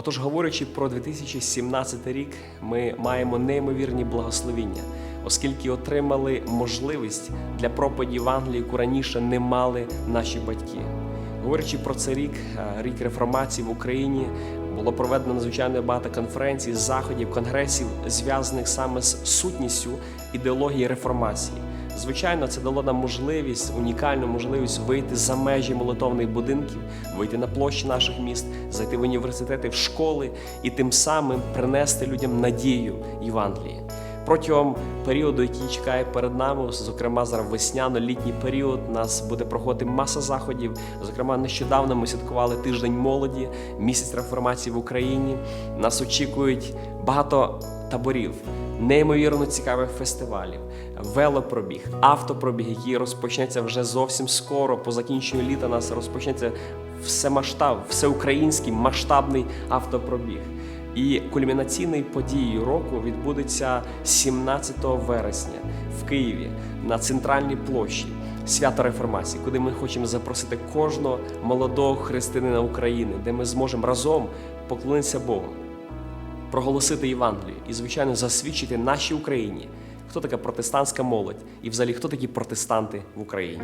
Отож, говорячи про 2017 рік, ми маємо неймовірні благословіння, оскільки отримали можливість для проповіді Євангелії, яку раніше не мали наші батьки. Говорячи про цей рік, е, рік реформації в Україні, було проведено надзвичайно багато конференцій, заходів, конгресів, зв'язаних саме з сутністю ідеології реформації. Звичайно, це дало нам можливість, унікальну можливість вийти за межі молитовних будинків, вийти на площі наших міст, зайти в університети, в школи і тим самим принести людям надію Євангелії. Протягом періоду, який чекає перед нами, зокрема зараз весняно-літній період, у нас буде проходити маса заходів. Зокрема, нещодавно ми святкували тиждень молоді, місяць реформації в Україні. Нас очікують багато таборів, неймовірно цікавих фестивалів, велопробіг, автопробіг, який розпочнеться вже зовсім скоро. По закінченню літа нас розпочнеться всемасштаб, всеукраїнський масштабний автопробіг. І кульмінаційною подією року відбудеться 17 вересня в Києві на центральній площі свято реформації, куди ми хочемо запросити кожного молодого християнина України, де ми зможемо разом поклонитися Богу, проголосити Євангелію і, звичайно, засвідчити нашій Україні, хто така протестантська молодь і взагалі хто такі протестанти в Україні.